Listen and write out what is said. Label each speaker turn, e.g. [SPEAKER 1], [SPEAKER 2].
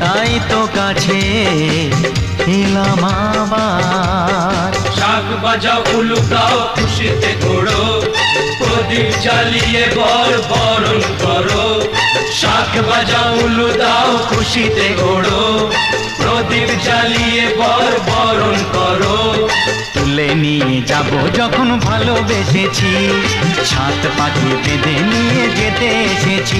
[SPEAKER 1] তাই তো কাছে এলাম আবার।
[SPEAKER 2] শাক বাজাও উলুকাও খুশিতে ঘোড়ো প্রদীপ জ্বালিয়ে বর বরণ করো। শাক বাজাও উলু দাও খুশিতে ঘোড়ো প্রদীপ জ্বালিয়ে বর বরণ করো।
[SPEAKER 1] তুলে নিয়ে যাব যখন ভালোবেসেছি সাত পাখি বেঁধে নিয়ে যেতে এসেছি।